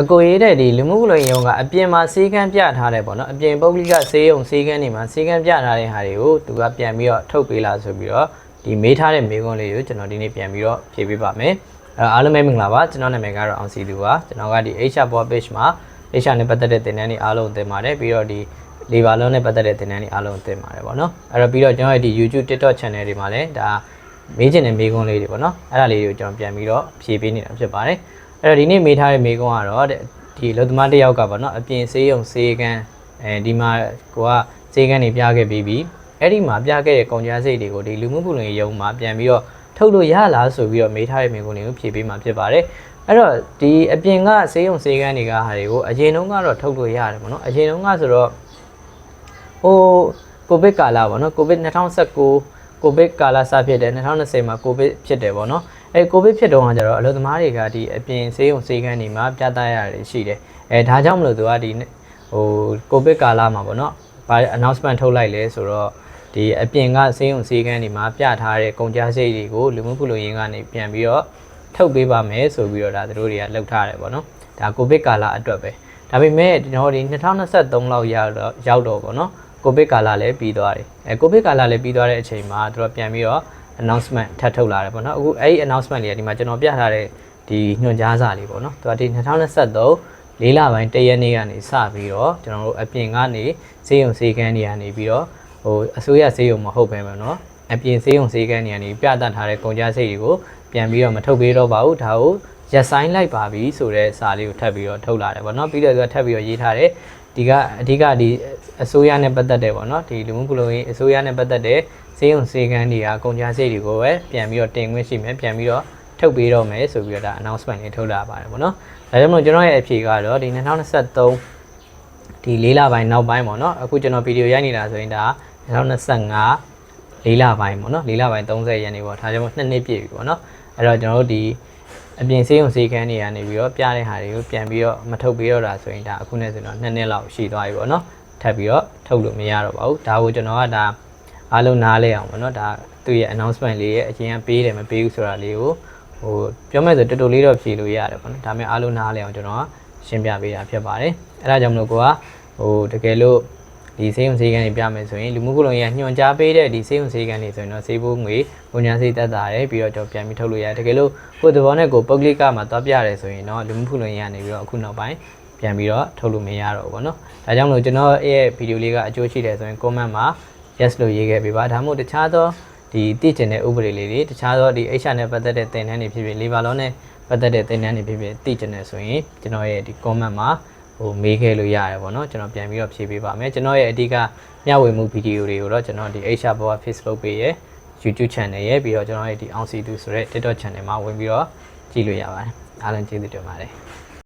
အကိုရေးတဲ့ဒီလူမှုကွန်ရက်ရုံကအပြင်မှာစေကန်းပြထားတယ်ပေါ့နော်အပြင်ပုဂ္ဂလိကစေယုံစေကန်းတွေမှာစေကန်းပြထားတဲ့ဟာတွေကိုသူကပြန်ပြီးတော့ထုတ်ပေးလာဆိုပြီးတော့ဒီမေးထားတဲ့မေးခွန်းလေးကိုကျွန်တော်ဒီနေ့ပြန်ပြီးတော့ဖြေပေးပါမယ်အဲအားလုံးပဲမင်္ဂလာပါကျွန်တော်နာမည်ကတော့အောင်စီသူပါကျွန်တော်ကဒီ HR Board Page မှာ HR နဲ့ပတ်သက်တဲ့သင်တန်းတွေအားလုံးသင်ပါတယ်ပြီးတော့ဒီ labor law နဲ့ပတ်သက်တဲ့သင်တန်းတွေအားလုံးသင်ပါတယ်ပေါ့နော်အဲ့တော့ပြီးတော့ကျွန်တော်ရဲ့ဒီ YouTube TikTok channel တွေမှာလည်းဒါမေးချင်တဲ့မေးခွန်းလေးတွေပေါ့နော်အဲ့ဒါလေးတွေကိုကျွန်တော်ပြန်ပြီးတော့ဖြေပေးနေတာဖြစ်ပါတယ် အဲ့တော့ဒီနေ့မေးထားတဲ့မေးခွန်းကတော့တဲ့ဒီလူသမားတစ်ယောက်ကပေါ့နော်အပြင်ဆေးရုံဆေးကန်းအဲဒီမှာကိုကဆေးကန်းတွေပြခဲ့ပြီးပြီအဲ့ဒီမှာပြခဲ့တဲ့ကုန်ကြမ်းစိတ်တွေကိုဒီလူမှုပုလုံရေးရုံမှာပြန်ပြီးတော့ထုတ်လို့ရလားဆိုပြီးတော့မေးထားတဲ့မေးခွန်းတွေကိုဖြေပေးမှာဖြစ်ပါတယ်အဲ့တော့ဒီအပြင်ကဆေးရုံဆေးကန်းတွေကဟာတွေကိုအရင်တုန်းကတော့ထုတ်လို့ရတယ်ပေါ့နော်အရင်တုန်းကဆိုတော့ဟိုကိုဗစ်ကာလပေါ့နော်ကိုဗစ်2019 ကိုဗစ်ကာလစဖြစ်တယ်2020မှာကိုဗစ်ဖြစ်တယ်ပေါ့နော်အဲကိုဗစ်ဖြစ်တော့ကကြတော့အလုပ်သမားတွေကဒီအပြင်ဆေးရုံဆေးကန်းတွေမှာပြသရတယ်ရှိတယ်အဲဒါကြောင့်မလို့သူကဒီဟိုကိုဗစ်ကာလမှာပေါ့နော်ဘာ announcement ထုတ်လိုက်လဲဆိုတော့ဒီအပြင်ကဆေးရုံဆေးကန်းတွေမှာပြထားတဲ့ကုန်ကြမ်းစိတ်တွေကိုလူမှုဖူလုံရင်းကနေပြန်ပြီးတော့ထုတ်ပေးပါမယ်ဆိုပြီးတော့ဒါသူတို့တွေကလှုပ်ထားတယ်ပေါ့နော်ဒါကိုဗစ်ကာလအတွက်ပဲဒါပေမဲ့ကျွန်တော်ဒီ2023လောက်ရောက်တော့ရောက်တော့ပေါ့နော် ကိုဗစ်ကာလလည်းပြီးသွားတယ်အဲကိုဗစ်ကာလလည်းပြီးသွားတဲ့အချိန်မှာသူတို့ပြန်ပြီးတော့ announcement ထပ်ထုတ်လာတယ်ပေါ့နော်အခုအဲ့ဒီ announcement လေးကဒီမှာကျွန်တော်ပြထားတဲ့ဒီညွှန်ကြားစာလေးပေါ့နော်သူကဒီ2023လေးလပိုင်းတရက်နေ့ကနေစပြီးတော့ကျွန်တော်တို့အပြင်ကနေစေယုံစေကန်းတွေကနေပြီးတော့ဟိုအစိုးရစေယုံမဟုတ်ပဲမယ်နော်အပြင်စေယုံစေကန်းတွေကနေပြသထားတဲ့ကုန်ကြမ်းစိတ်တွေကိုပြန်ပြီးတော့မထုတ်ပေးတော့ပါဘူးဒါကိုရက်ဆိုင်လိုက်ပါပြီဆိုတဲ့စာလေးကိုထပ်ပြီးတော့ထုတ်လာတယ်ပေါ့နော်ပြီးတော့သူကထပ်ပြီးတော့ရေးထားတယ် ဒီကအဓိကဒီအစိုးရနဲ့ပတ်သက်တယ်ပေါ့နော်ဒီလူမှုကုလုံရေးအစိုးရနဲ့ပတ်သက်တဲ့စေယုံစေကန်းတွေကကုန်ကြမ်းစိတ်တွေကိုပဲပြန်ပြီးတော့တင်ခွင့်ရှိမယ်ပြန်ပြီးတော့ထုတ်ပေးတော့မယ်ဆိုပြီးတော့ဒါ announcement လေးထုတ်လာပါတယ်ပေါ့နော်ဒါကြောင့်မို့ကျွန်တော်ရဲ့အဖြေကတော့ဒီ2023ဒီ၄လပိုင်းနောက်ပိုင်းပေါ့နော်အခုကျွန်တော်ဗီဒီယိုရိုက်နေတာဆိုရင်ဒါ2025လေးလပိုင်းပေါ့နော်လေးလပိုင်း30ရက်နေပေါ့ဒါကြောင့်မို့နှစ်နှစ်ပြည့်ပြီပေါ့နော်အဲ့တော့ကျွန်တော်တို့ဒီ အပြင်စေးုံစေးကန်းတွေကနေပြီးတော့ပြတဲ့ဟာတွေကိုပြန်ပြီးတော့မထုတ်ပေးတော့တာဆိုရင်ဒါအခုနဲ့ဆိုတော့နှစ်နှစ်လောက်ရှိသွားပြီပေါ့နော်ထပ်ပြီးတော့ထုတ်လို့မရတော့ပါဘူးဒါကိုကျွန်တော်ကဒါအားလုံးနားလဲအောင်ပေါ့နော်ဒါသူ့ရဲ့ announcement လေးရဲ့အရင်ကပေးတယ်မပေးဘူးဆိုတာလေးကိုဟိုပြောမဲ့ဆိုတော်တော်လေးတော့ဖြေလို့ရတယ်ပေါ့နော်ဒါပေမဲ့အားလုံးနားလဲအောင်ကျွန်တော်ကရှင်းပြပေးတာဖြစ်ပါတယ်အဲ့ဒါကြောင့်မလို့ကိုကဟိုတကယ်လို့ ဒီစေးုံစေးကန်းတွေပြမယ်ဆိုရင်လူမှုကုလုံရေးညွှန်ကြားပေးတဲ့ဒီစေးုံစေးကန်းတွေဆိုရင်တော့စေးဖို့ငွေပုံညာစေးတက်တာတယ်ပြီးတော့ကျွန်တော်ပြန်ပြီးထုတ်လို့ရတယ်တကယ်လို့ကိုယ်သဘောနဲ့ကိုပုတ်ကလစ်ကမှာသွားပြရတယ်ဆိုရင်တော့လူမှုကုလုံရေးကနေပြီးတော့အခုနောက်ပိုင်းပြန်ပြီးတော့ထုတ်လို့မရတော့ဘူးပေါ့နော်ဒါကြောင့်မလို့ကျွန်တော်ရဲ့ဗီဒီယိုလေးကအကျိုးရှိတယ်ဆိုရင် comment မှာ yes လို့ရေးခဲ့ပေးပါဒါမှမဟုတ်တခြားသောဒီသိကျင်တဲ့ဥပဒေလေးတွေတခြားသောဒီ HR နဲ့ပတ်သက်တဲ့သင်တန်းတွေဖြစ်ဖြစ် labor law နဲ့ပတ်သက်တဲ့သင်တန်းတွေဖြစ်ဖြစ်သိကျင်တယ်ဆိုရင်ကျွန်တော်ရဲ့ဒီ comment မှာ ဟိုမေးခဲ့လို့ရတယ်ပေါ့နော်ကျွန်တော်ပြန်ပြီးတော့ဖြေပေးပါမယ်ကျွန်တော်ရဲ့အဓိကမျှဝေမှုဗီဒီယိုတွေကိုတော့ကျွန်တော်ဒီ HR ဘောက Facebook page ရဲ့ YouTube channel ရဲ့ပြီးတော့ကျွန်တော်ရဲ့ဒီ OnC2 ဆိုတဲ့ TikTok channel မှာဝင်ပြီးတော့ကြည့်လို့ရပါတယ်အားလုံးကျေးဇူးတင်ပါတယ်